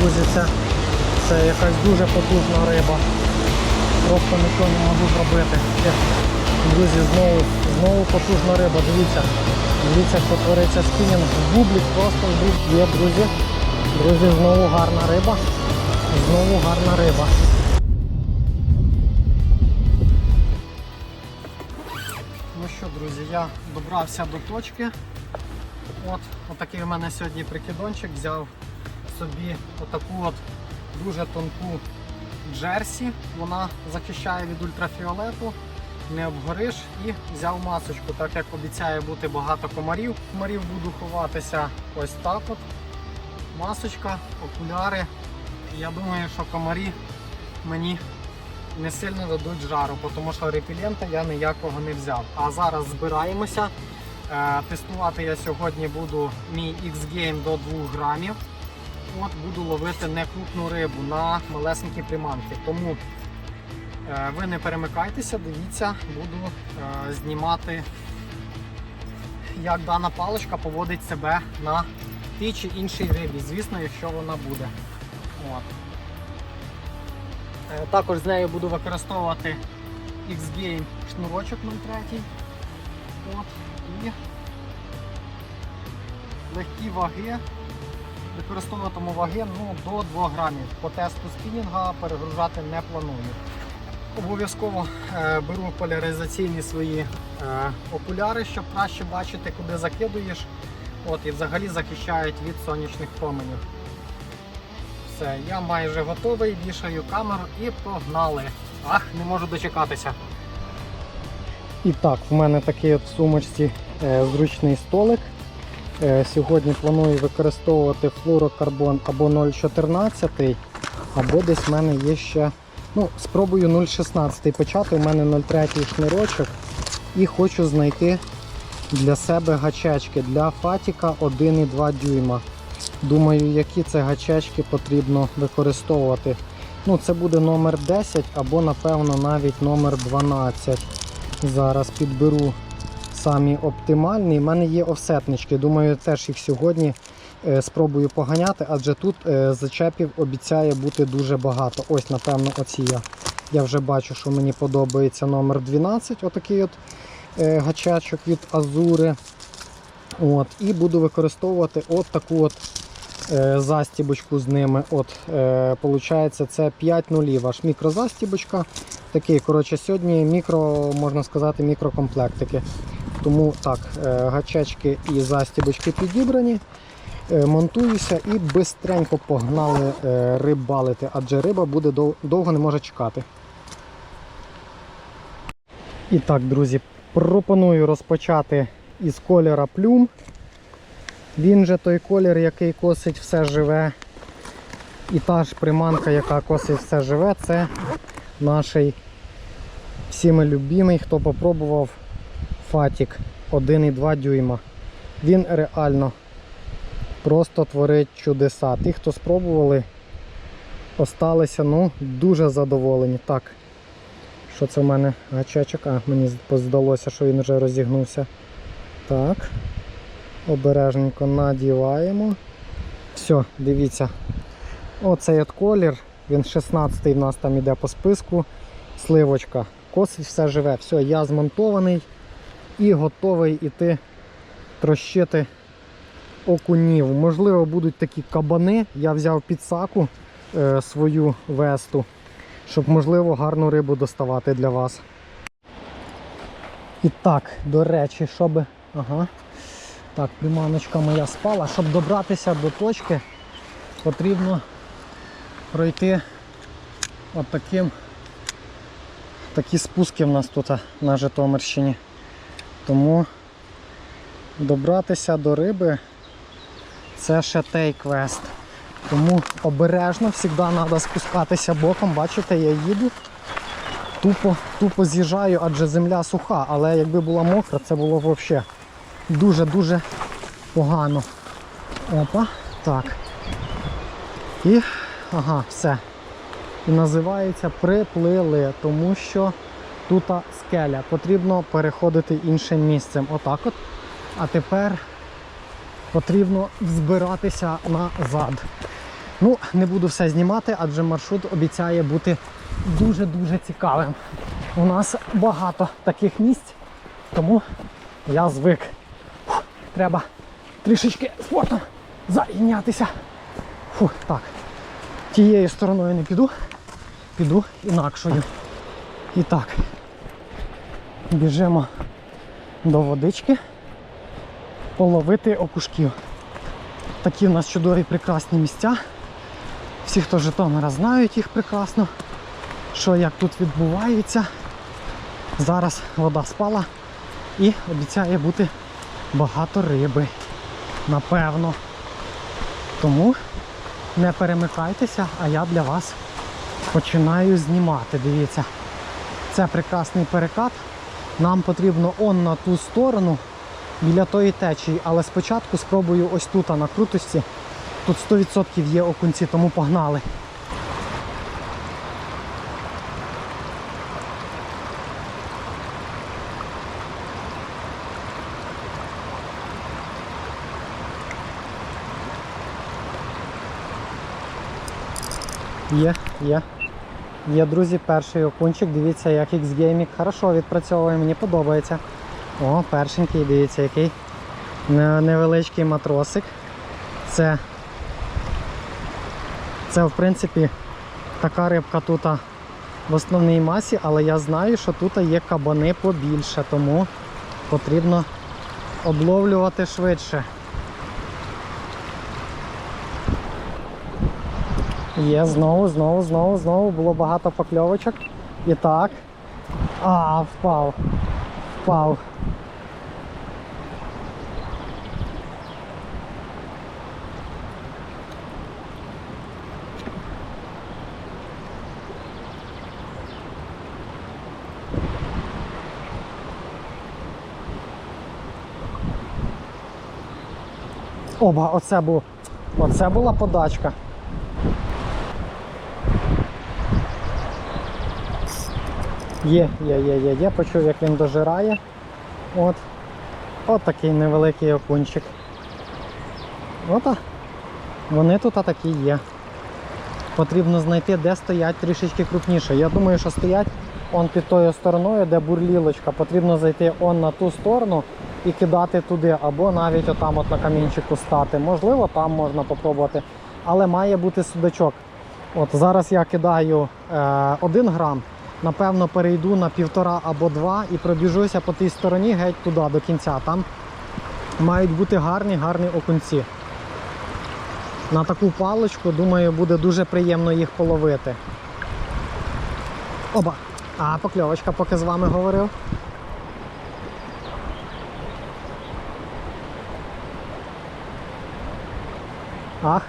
друзі, це, якась дуже потужна риба. Просто нічого не можу зробити. Друзі, знову, знову потужна риба, дивіться. Дивіться, що твориться спінінг. Бублік просто є, друзі. Друзі, знову гарна риба. Знову гарна риба. Ну що, друзі, я добрався до точки. От, отакий у мене сьогодні прикидончик. Взяв собі отаку от дуже тонку джерсі. Вона захищає від ультрафіолету, не обгориш. І взяв масочку, так як обіцяє бути багато комарів. Комарів буду ховатися ось так от. Масочка, окуляри. Я думаю, що комарі мені не сильно дадуть жару, тому що репелента я ніякого не взяв. А зараз збираємося. Е, Тестувати я сьогодні буду мій X-Game до 2 грамів. От буду ловити некрупну рибу на малесенькі приманки. Тому е, ви не перемикайтеся, дивіться, буду е, знімати, як дана паличка поводить себе на тій чи іншій рибі, звісно, якщо вона буде. От. Е, Також з нею буду використовувати X-Game шнурочок 03. От. І легкі ваги. Використовуватиму ваги ну, до 2 грамів. По тесту спінінга перегружати не планую. Обов'язково е, беру поляризаційні свої е, окуляри, щоб краще бачити, куди закидуєш. От, і взагалі захищають від сонячних променів. Все, я майже готовий, вішаю камеру і погнали. Ах, не можу дочекатися. І так, в мене такий от в сумочці е, зручний столик. Е, сьогодні планую використовувати флурокарбон або 0,14, або десь в мене є ще. Ну, спробую 0,16 почати. У мене 0,3 шнурочок. І хочу знайти для себе гачечки для фатіка 1,2 дюйма. Думаю, які це гачечки потрібно використовувати. Ну, це буде номер 10 або, напевно, навіть номер 12. Зараз підберу самі оптимальні. У мене є офсетнички. Думаю, теж їх сьогодні е, спробую поганяти, адже тут е, зачепів обіцяє бути дуже багато. Ось, напевно, оці я. Я вже бачу, що мені подобається номер 12, отакий от е, гачачок від Азури. От, і буду використовувати от таку от застібочку з ними. От, е, получається, це 5 нулів аж мікрозастібочка. Такий, коротше, сьогодні мікро, можна сказати, мікрокомплектики. Тому так, е, гачечки і застібочки підібрані. Е, Монтуюся і бистренько погнали е, рибалити, адже риба буде дов- довго не може чекати. І так, друзі, пропоную розпочати із кольора плюм. Він же той колір, який косить все живе. І та ж приманка, яка косить все живе, це наш всіми любимий, хто попробував Фатік 1,2 дюйма. Він реально просто творить чудеса. Ті, хто спробували, осталися ну, дуже задоволені. Так, що це в мене гачечок? А, мені здалося, що він вже розігнувся. Так. Обережненько надіваємо. Все, дивіться. Оцей от колір, він 16-й в нас там іде по списку. Сливочка. Косить все живе. Все, я змонтований і готовий іти трощити окунів. Можливо, будуть такі кабани. Я взяв підсаку е, свою весту, щоб можливо гарну рибу доставати для вас. І так, до речі, щоб. Ага. Так, приманочка моя спала. Щоб добратися до точки, потрібно пройти от таким. Такі спуски в нас тут на Житомирщині. Тому добратися до риби це ще той квест. Тому обережно завжди треба спускатися боком. Бачите, я їду, тупо, тупо з'їжджаю, адже земля суха, але якби була мокра, це було б взагалі дуже-дуже погано. Опа, так. І ага, все. І називається приплили, тому що тут скеля. Потрібно переходити іншим місцем. Отак от. А тепер потрібно збиратися назад. Ну, не буду все знімати, адже маршрут обіцяє бути дуже-дуже цікавим. У нас багато таких місць, тому я звик. Фух, треба трішечки спортом зайнятися. Фух, так. Тією стороною не піду, піду інакшою. І так, біжимо до водички половити окушків. Такі в нас чудові прекрасні місця. Всі, хто Житомира, знають їх прекрасно, що як тут відбувається. Зараз вода спала і обіцяє бути багато риби. Напевно. Тому не перемикайтеся, а я для вас починаю знімати. Дивіться, це прекрасний перекат. Нам потрібно он на ту сторону біля тої течії, але спочатку спробую ось тут на крутості. Тут 100% є окунці, тому погнали. Є, є. Є, друзі, перший окунчик. Дивіться, як X-Gaming хорошо відпрацьовує, мені подобається. О, першенький, дивіться, який невеличкий матросик. Це, це в принципі, така рибка тут в основній масі, але я знаю, що тут є кабани побільше, тому потрібно обловлювати швидше. Є, знову, знову, знову, знову було багато покльовочок. І так. А, впав. Впав. Оба, оце був. Оце була подачка. Є, є, є, є, є. Почув, як він дожирає. От. От такий невеликий окунчик. От. Вони тут такі є. Потрібно знайти, де стоять трішечки крупніше. Я думаю, що стоять он під тою стороною, де бурлілочка. Потрібно зайти он на ту сторону і кидати туди, або навіть отам от на камінчику стати. Можливо, там можна попробувати. Але має бути судачок. От зараз я кидаю е, 1 грам. Напевно, перейду на півтора або два і пробіжуся по тій стороні геть туди до кінця. Там мають бути гарні, гарні окунці. На таку паличку, думаю, буде дуже приємно їх половити. Оба! А, покльовочка, поки з вами говорив. Ах.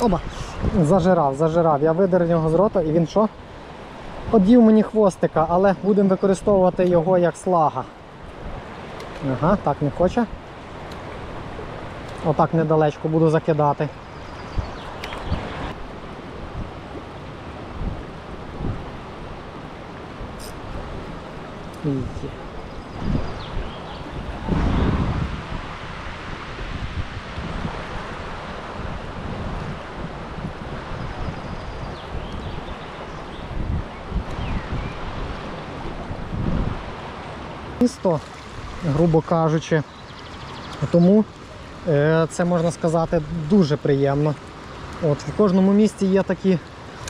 Оба! Зажирав, зажирав. Я видер його з рота і він що? Одів мені хвостика, але будемо використовувати його як слага. Ага, так не хоче. Отак недалечко буду закидати. Є. Місто, грубо кажучи. Тому е, це можна сказати дуже приємно. От, в кожному місті є такі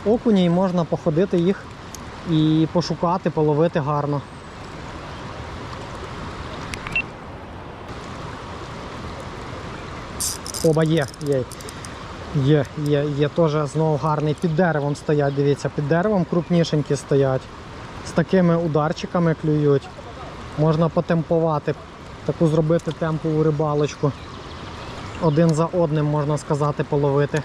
окуні, і можна походити їх і пошукати, половити гарно. Оба є, є. Є, є, є теж знову гарний. Під деревом стоять, дивіться, під деревом крупнішенькі стоять. З такими ударчиками клюють. Можна потемпувати, таку зробити темпову рибалочку. Один за одним, можна сказати, половити.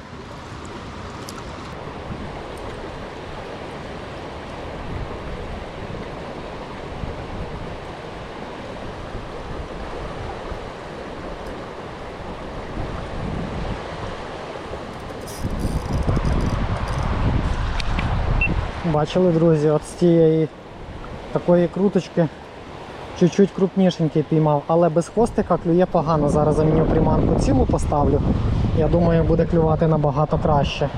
Бачили, друзі, от з цієї такої круточки чуть-чуть крупнішенький піймав, але без хвостика клює погано. Зараз заміню приманку цілу поставлю. Я думаю, буде клювати набагато краще.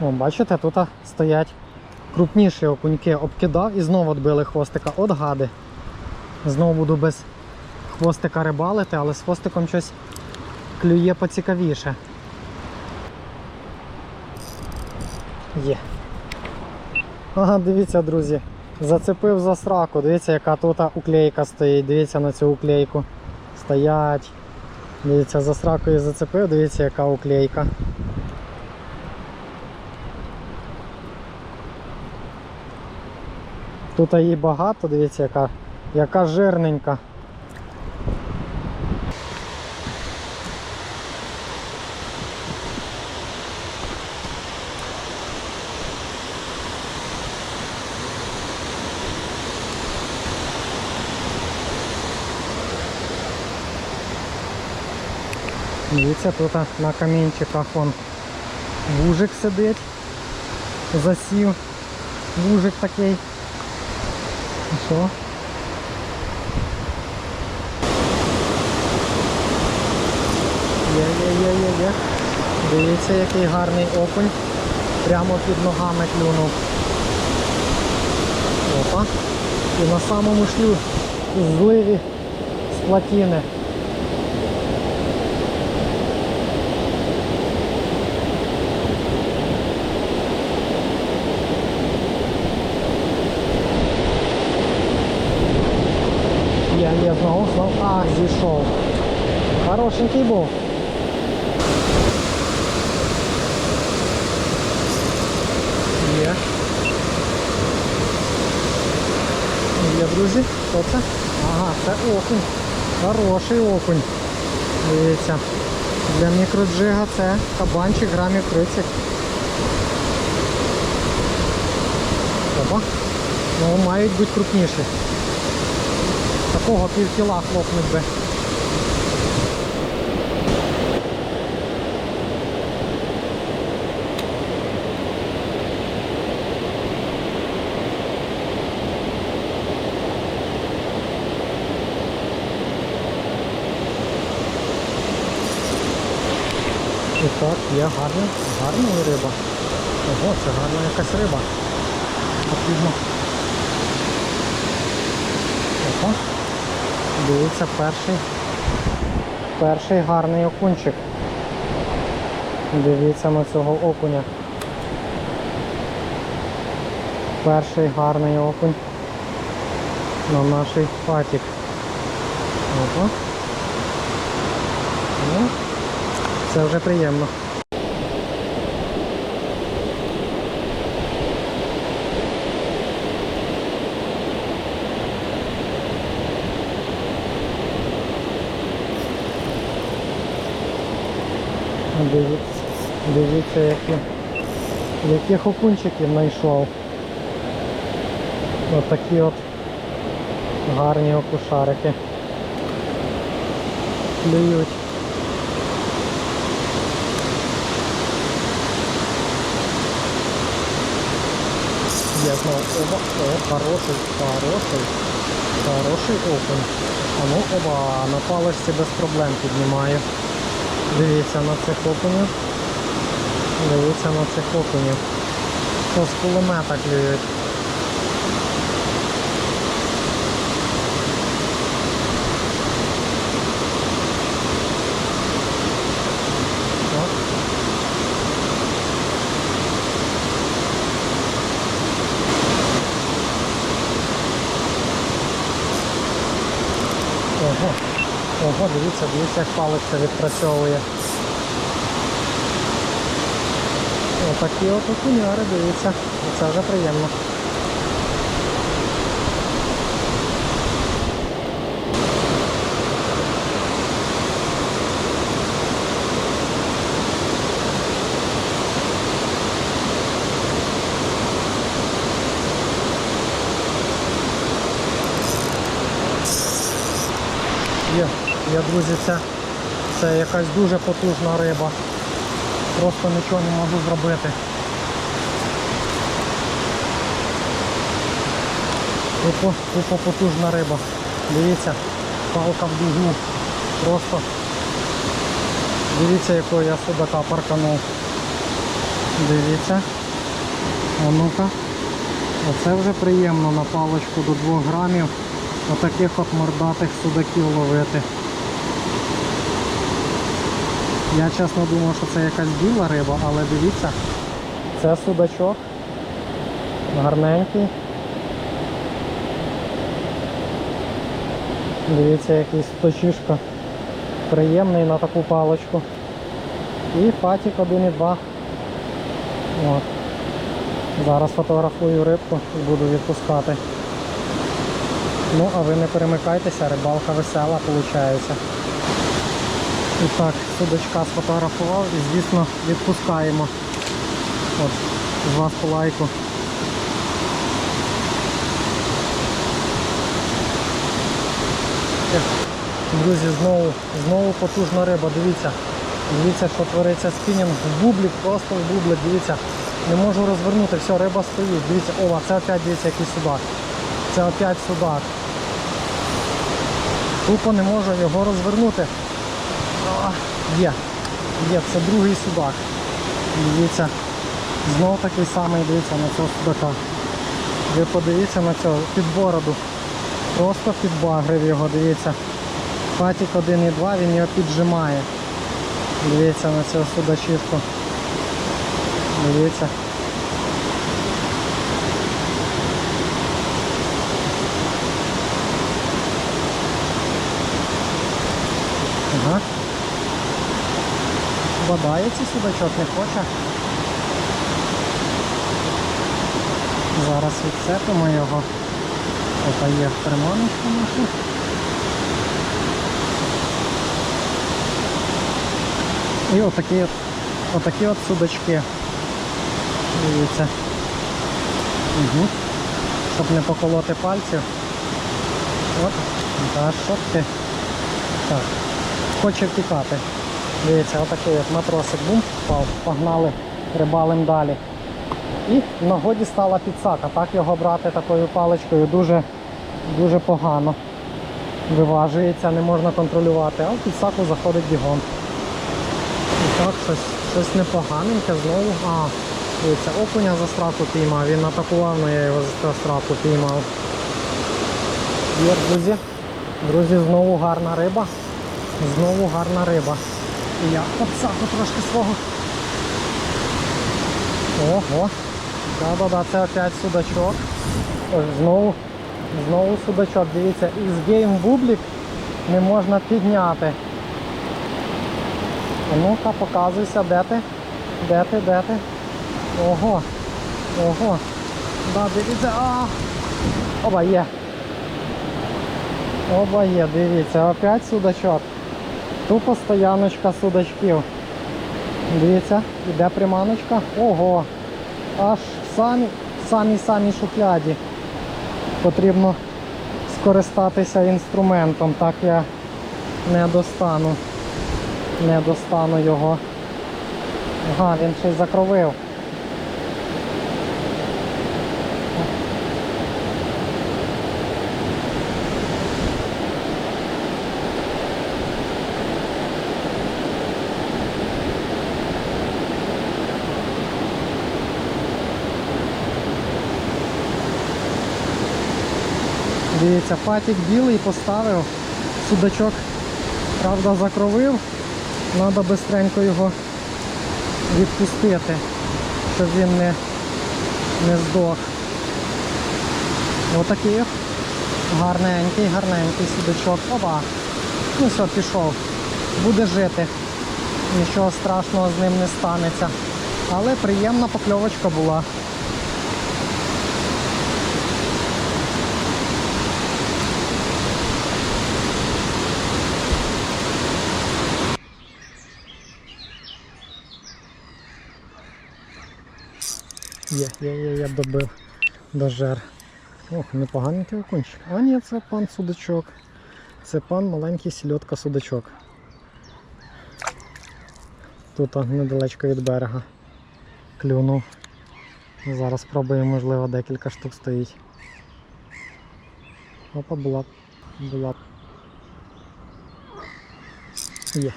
О, бачите, тут стоять крупніші окуньки. Обкидав і знову відбили хвостика. От гади. Знову буду без хвостика рибалити, але з хвостиком щось клює поцікавіше. Є. Ага, дивіться, друзі. Зацепив за сраку. Дивіться, яка тут уклейка стоїть. Дивіться на цю уклейку. Стоять. Дивіться, за сракою зацепив, дивіться, яка уклейка. Тут її багато, дивіться, яка, яка жирненька. Дивіться, тут на камінчиках он вужик сидить, засів, вужик такий. Що? Є, є, є, є, є. Дивіться, який гарний окунь. Прямо під ногами клюнув. Опа. І на самому шлю зливі з плотини. Знову, знову. А, зійшов. Хорошенький був. Є. Є, друзі. Хто це? Ага, це окунь. Хороший окунь. Дивіться. Для мікроджига це кабанчик грамів 30. Опа. Ну, мають бути крупніші. Такого пів кіла хлопнуть би. І так, є гарна, гарна риба. Ого, це гарна якась риба. Потрібно. Опа. Дивіться, перший. Перший гарний окунчик. Дивіться на цього окуня. Перший гарний окунь на наш патік. Опа. Ну, це вже приємно. Дивіться, дивіться, які, яких окунчиків знайшов. Ось такі от гарні окушарики. Клюють. Я знал, оба, о, хороший, хороший, хороший окунь. А ну оба, на паличці без проблем піднімаю. Дивіться на цих окунів. Дивіться на цих окунів. Що з кулемета клюють. Ого, ого, дивіться, дивіться, як палиця відпрацьовує. Отакі от окуняри, дивіться. Це вже приємно. Є, я друзі, це, це якась дуже потужна риба. Просто нічого не можу зробити. Тупо, тупо потужна риба. Дивіться, палка в дугу. Просто дивіться, якого я судака парканув. Дивіться. А ну-ка. Оце вже приємно на паличку до 2 грамів отаких от мордатих судаків ловити. Я чесно думав, що це якась біла риба, але дивіться, це судачок. Гарненький. Дивіться, якийсь точишка. Приємний на таку паличку. І фатік 1,2. От. Зараз фотографую рибку і буду відпускати. Ну, а ви не перемикайтеся, рибалка весела виходить. І так, судочка сфотографував і, звісно, відпускаємо. От, з вас по лайку. Друзі, знову, знову потужна риба, дивіться. Дивіться, що твориться спінінг в бублік, просто в бублик, дивіться. Не можу розвернути, все, риба стоїть. Дивіться, о, це опять дивіться який судак. Це опять судак. Тупо не можу його розвернути. Є. Є, це другий судак. Дивіться. Знов такий самий, дивіться, на цього судака. Ви подивіться на цього під бороду. Просто підбагрив його, дивіться. Фатік 1,2, він його піджимає. Дивіться на цього судачівку. Дивіться. Ага. Бодається судачок, не хоче. Зараз відцепимо його. Ота є приманочка наша. І отакі от, отакі от судачки. Дивіться. Угу. Щоб не поколоти пальців. От. Що ти? Так. Хоче втікати. Дивіться, отакий от матросик бум впав, погнали рибалим далі. І в нагоді стала підсака. Так його брати такою паличкою дуже, дуже погано. Виважується, не можна контролювати, а в підсаку заходить бігом. І так, щось, щось непоганеньке знову. А, дивіться, окуня за страху піймав. Він атакував, але я його за страху піймав. Є, друзі. Друзі, знову гарна риба. Знову гарна риба. І я обсаку трошки свого. Ого. Да-да-да, це опять судачок. Ось знову, знову судачок. Дивіться, із гейм бублік не можна підняти. Ну-ка, показуйся, де ти? Де ти, де ти? Ого. Ого. Да, дивіться. А! Оба є. Оба є, дивіться, опять судачок. Тупо стояночка судачків. Дивіться, іде приманочка. Ого. Аж самі самі самі шухляді. Потрібно скористатися інструментом, так я не достану. Не достану його. Ага, він ще й закровив. Дивіться, фатік білий поставив, судачок, правда, закровив. Треба швидко його відпустити, щоб він не, не здох. Отакий гарненький, гарненький судачок. Опа. Ну все, пішов. Буде жити. Нічого страшного з ним не станеться. Але приємна покльовочка була. Є, є, є, я добив дожер. Ох, непоганенький окунчик. А ні, це пан судачок. Це пан маленький сільотка судачок. Тут недалечко від берега. Клюнув. Зараз спробуємо, можливо, декілька штук стоїть. Опа, була. Була. Є.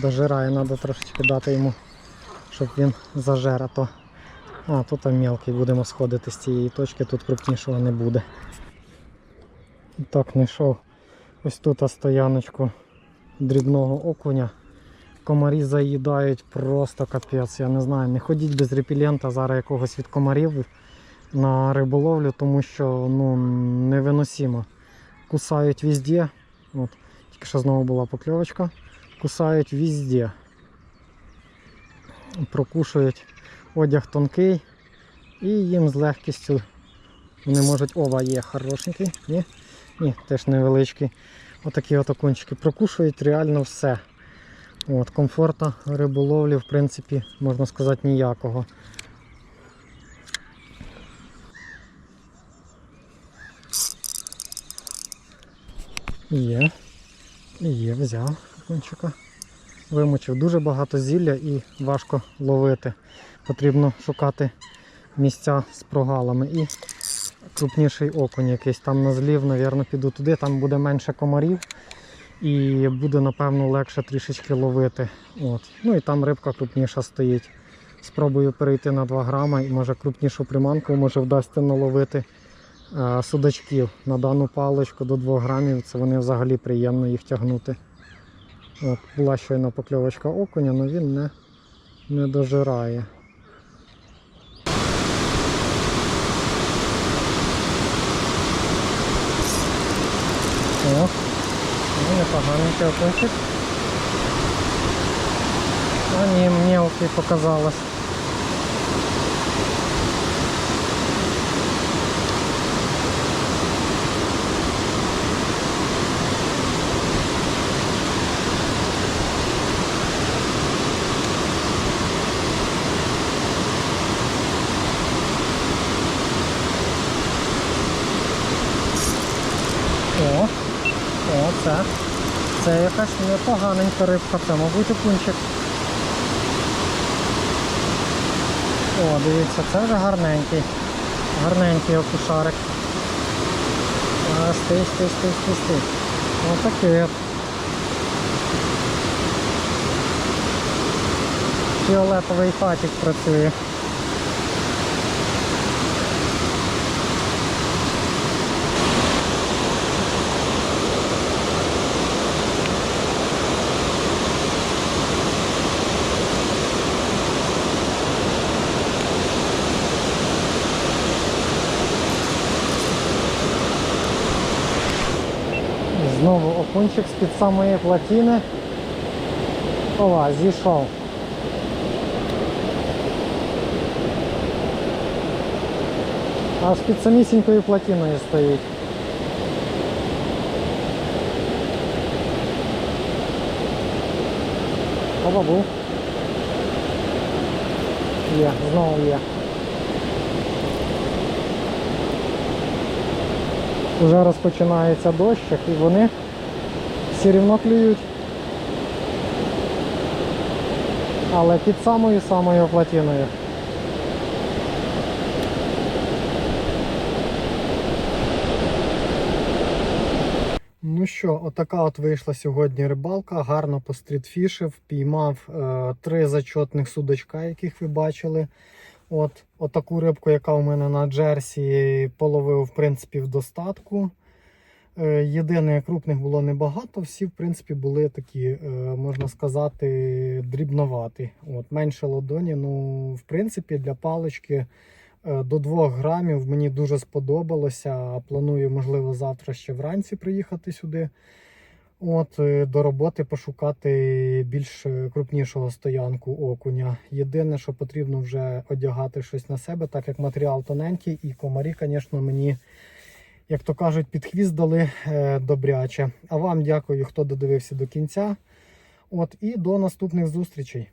Дожирає, треба трошечки дати йому, щоб він зажер, а то. А, тут там мелкий, будемо сходити з цієї точки, тут крупнішого не буде. І так, знайшов ось тут стояночку дрібного окуня. Комарі заїдають просто капець. Я не знаю, не ходіть без репелента зараз якогось від комарів на риболовлю, тому що ну, невиносимо. Кусають везде. От, тільки що знову була покльовочка. Кусають везде. Прокушують одяг тонкий і їм з легкістю вони можуть. Ова, є хорошенький. Ні? Ні, теж невеличкий. Отакі от окунчики прокушують реально все. От, комфорта риболовлі, в принципі, можна сказати, ніякого. Є. Є, взяв окунчика. Вимочив дуже багато зілля і важко ловити. Потрібно шукати місця з прогалами. І крупніший окунь якийсь там на злів, мабуть, піду туди, там буде менше комарів і буде, напевно, легше трішечки ловити. От. Ну і там рибка крупніша стоїть. Спробую перейти на 2 грама і може крупнішу приманку, може вдасться наловити е, судачків на дану паличку до 2 грамів. Це вони взагалі приємно їх тягнути. От, була щойно покльовочка окуня, але він не, не дожирає. О, ну непоганенький окунчик. А ні, мелкий показалось. О, о, це. Якась непоганенька рибка, це, мабуть, окунчик. О, дивіться, це вже гарненький. Гарненький окушарик. А, стий, стий, стий, стий, стий. Отакий от. Фіолетовий фатік працює. Знову з-під самої плотини. Ова, зійшов. Аж під самісінькою плотиною стоїть. Ова був. Є, знову є. Уже розпочинається дощик і вони все рівно клюють. Але під самою самою плотиною. Ну що, отака от вийшла сьогодні рибалка. Гарно пострітфішив, піймав е, три зачотних судочка, яких ви бачили. От, Отаку рибку, яка у мене на джерсі, половив в принципі в достатку. Е, єдине, крупних було небагато, всі в принципі були такі, е, можна сказати, дрібноваті. От, Менше ладоні. Ну, в принципі, для палички е, до 2 грамів мені дуже сподобалося. Планую, можливо, завтра ще вранці приїхати сюди. От, до роботи пошукати більш крупнішого стоянку окуня. Єдине, що потрібно вже одягати щось на себе, так як матеріал тоненький, і комарі, звісно, мені, як то кажуть, під хвіст е, добряче. А вам дякую, хто додивився до кінця. От, і до наступних зустрічей.